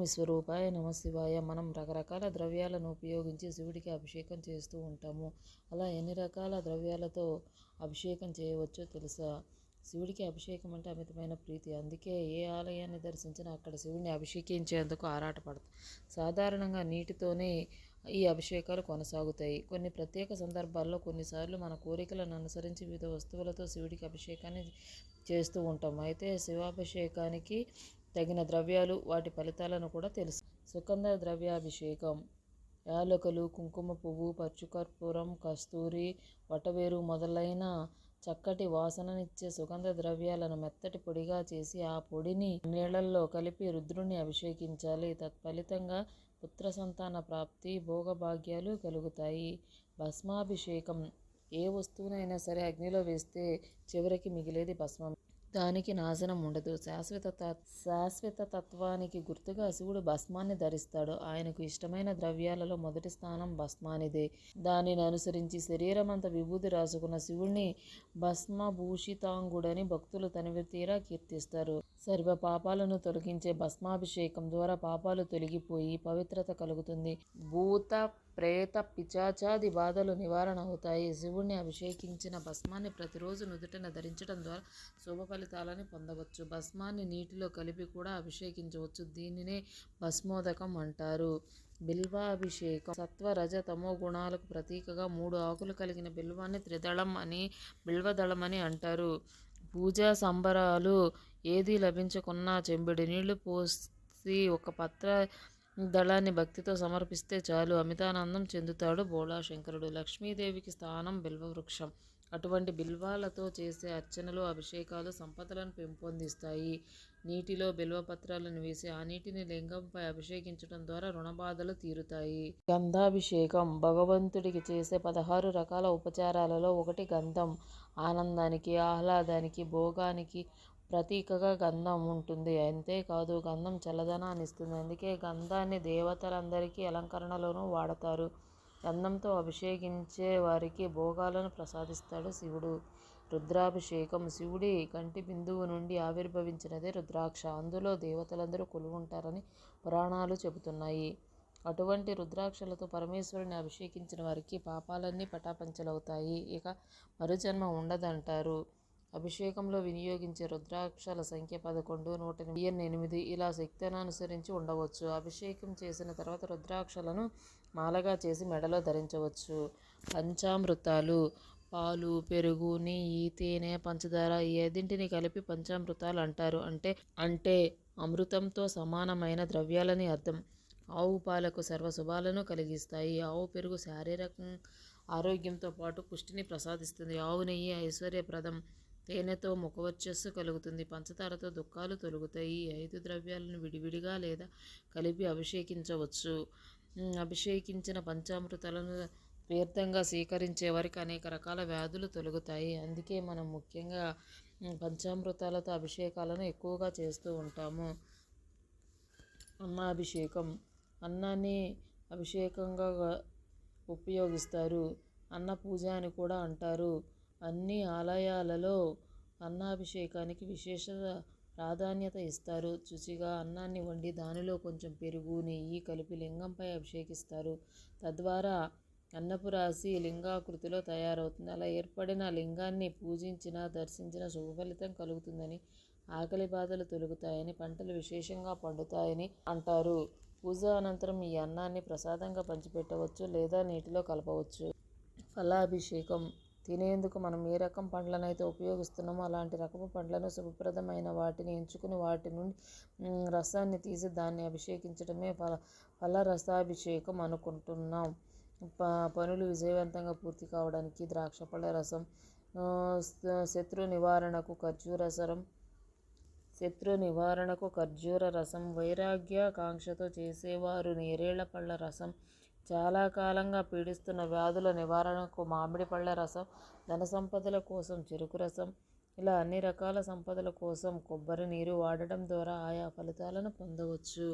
విశ్వరూపాయ నమ శివాయ. మనం రకరకాల ద్రవ్యాలను ఉపయోగించి శివుడికి అభిషేకం చేస్తూ ఉంటాము. అలా ఎన్ని రకాల ద్రవ్యాలతో అభిషేకం చేయవచ్చో తెలుసా? శివుడికి అభిషేకం అంటే అమితమైన ప్రీతి. అందుకే ఏ ఆలయాన్ని దర్శించినా అక్కడ శివుడిని అభిషేకించేందుకు ఆరాటపడతాం. సాధారణంగా నీటితోనే ఈ అభిషేకాలు కొనసాగుతాయి. కొన్ని ప్రత్యేక సందర్భాల్లో కొన్నిసార్లు మన కోరికలను అనుసరించి వివిధ వస్తువులతో శివుడికి అభిషేకాన్ని చేస్తూ ఉంటాం. అయితే శివాభిషేకానికి తగిన ద్రవ్యాలు వాటి ఫలితాలను కూడా తెలుసు. సుగంధ ద్రవ్యాభిషేకం. యాలకులు కుంకుమ పువ్వు పచ్చుకర్పూరం కస్తూరి వటవేరు మొదలైన చక్కటి వాసననిచ్చే సుగంధ ద్రవ్యాలను మెత్తటి పొడిగా చేసి ఆ పొడిని నీళ్ళల్లో కలిపి రుద్రుని అభిషేకించాలి. తత్ఫలితంగా పుత్ర సంతాన ప్రాప్తి భోగభాగ్యాలు కలుగుతాయి. భస్మాభిషేకం. ఏ వస్తువునైనా సరే అగ్నిలో వేస్తే చివరికి మిగిలేది భస్మం దానికి నాశనం ఉండదు. శాశ్వత తత్- శాశ్వత తత్వానికి గుర్తుగా శివుడు భస్మాన్ని ధరిస్తాడు. ఆయనకు ఇష్టమైన ద్రవ్యాలలో మొదటి స్థానం భస్మానిదే. దానిని అనుసరించి శరీరం అంత విభూతి రాసుకున్న శివుణ్ణి భస్మభూషితాంగుడని భక్తులు తనివి తీరా కీర్తిస్తారు. సర్వ పాపాలను తొలగించే భస్మాభిషేకం ద్వారా పాపాలు తొలగిపోయి పవిత్రత కలుగుతుంది. భూత ప్రేత పిచాచాది బాధలు నివారణ అవుతాయి. శివుణ్ణి అభిషేకించిన భస్మాన్ని ప్రతిరోజు నుదుటిన ధరించడం ద్వారా శుభ ఫలితాలని పొందవచ్చు. భస్మాన్ని నీటిలో కలిపి కూడా అభిషేకించవచ్చు. దీనినే భస్మోదకం అంటారు. బిల్వాభిషేకం సత్వ రజ తమో గుణాలకు ప్రతీకగా మూడు ఆకులు కలిగిన బిల్వాన్ని త్రిదళం అని బిల్వదళం అని అంటారు. పూజా సంబరాలు ఏది లభించకున్నా చెంబిడి నీళ్ళు పోసి ఒక పత్ర దళాన్ని భక్తితో సమర్పిస్తే చాలు. అమితానందం చెందుతాడు బోళాశంకరుడు. లక్ష్మీదేవికి స్థానం బిల్వవృక్షం. అటువంటి బిల్వాలతో చేసే అర్చనలు అభిషేకాలు సంపదలను పెంపొందిస్తాయి. నీటిలో బిల్వపత్రాలను వేసి ఆ నీటిని లింగంపై అభిషేకించడం ద్వారా రుణబాధలు తీరుతాయి. గంధాభిషేకం. భగవంతుడికి చేసే పదహారు రకాల ఉపచారాలలో ఒకటి గంధం. ఆనందానికి ఆహ్లాదానికి భోగానికి ప్రతీకగా గంధం ఉంటుంది. అంతేకాదు గంధం చల్లదనాన్ని ఇస్తుంది. అందుకే గంధాన్ని దేవతలందరికీ అలంకరణలోనూ వాడతారు. గంధంతో అభిషేకించే వారికి భోగాలను ప్రసాదిస్తాడు శివుడు. రుద్రాభిషేకం శివుడి కంటి బిందువు నుండి ఆవిర్భవించినదే రుద్రాక్ష. అందులో దేవతలందరూ కొలువుంటారని పురాణాలు చెబుతున్నాయి. అటువంటి రుద్రాక్షలతో పరమేశ్వరుని అభిషేకించిన వారికి పాపాలన్నీ పటాపంచలవుతాయి. ఇక మరుజన్మ ఉండదంటారు. అభిషేకంలో వినియోగించే రుద్రాక్షల సంఖ్య పదకొండు నూట ఎనిమిది ఎనిమిది ఇలా శక్తిని అనుసరించి ఉండవచ్చు. అభిషేకం చేసిన తర్వాత రుద్రాక్షలను మాలగా చేసి మెడలో ధరించవచ్చు. పంచామృతాలు పాలు పెరుగు నెయ్యి తేనె పంచదార ఏదింటిని కలిపి పంచామృతాలు అంటారు. అంటే అంటే అమృతంతో సమానమైన ద్రవ్యాలని అర్థం. ఆవు పాలకు సర్వశుభాలను కలిగిస్తాయి. ఆవు పెరుగు శారీరక ఆరోగ్యంతో పాటు పుష్టిని ప్రసాదిస్తుంది. ఆవు నెయ్యి ఐశ్వర్యప్రదం. తేనెతో ముఖవర్చస్సు కలుగుతుంది. పంచదారతో దుఃఖాలు తొలుగుతాయి. ఈ ఐదు ద్రవ్యాలను విడివిడిగా లేదా కలిపి అభిషేకించవచ్చు. అభిషేకించిన పంచామృతాలను తీర్థంగా స్వీకరించే వారికి అనేక రకాల వ్యాధులు తొలగుతాయి. అందుకే మనం ముఖ్యంగా పంచామృతాలతో అభిషేకాలను ఎక్కువగా చేస్తూ ఉంటాము. అన్నాభిషేకం. అన్నాన్ని అభిషేకంగా ఉపయోగిస్తారు. అన్న పూజ అని కూడా అంటారు. అన్ని ఆలయాలలో అన్నాభిషేకానికి విశేష ప్రాధాన్యత ఇస్తారు. శుచిగా అన్నాన్ని వండి దానిలో కొంచెం పెరుగు నెయ్యి కలిపి లింగంపై అభిషేకిస్తారు. తద్వారా అన్నపు రాశి లింగాకృతిలో తయారవుతుంది. అలా ఏర్పడిన లింగాన్ని పూజించిన దర్శించిన శుభఫలితం కలుగుతుందని ఆకలి బాధలు తొలుగుతాయని పంటలు విశేషంగా పండుతాయని అంటారు. పూజ అనంతరం ఈ అన్నాన్ని ప్రసాదంగా పంచిపెట్టవచ్చు లేదా నీటిలో కలపవచ్చు. ఫలాభిషేకం తినేందుకు మనం ఏ రకం పండ్లనైతే ఉపయోగిస్తున్నామో అలాంటి రకపు పండ్లను శుభప్రదమైన వాటిని ఎంచుకుని వాటి నుండి రసాన్ని తీసి దాన్ని అభిషేకించడమే ఫల ఫల రసాభిషేకం అనుకుంటున్నాం. ప పనులు విజయవంతంగా పూర్తి కావడానికి ద్రాక్ష పళ్ళ రసం శత్రు నివారణకు ఖర్జూర రసం శత్రు నివారణకు ఖర్జూర రసం వైరాగ్య కాంక్షతో చేసేవారు నేరేళ్ళ పళ్ళ రసం చాలా కాలంగా పీడిస్తున్న వ్యాధుల నివారణకు మామిడి పళ్ళ రసం ధన సంపదల కోసం చెరుకు రసం ఇలా అన్ని రకాల సంపదల కోసం కొబ్బరి నీరు వాడటం ద్వారా ఆయా ఫలితాలను పొందవచ్చు.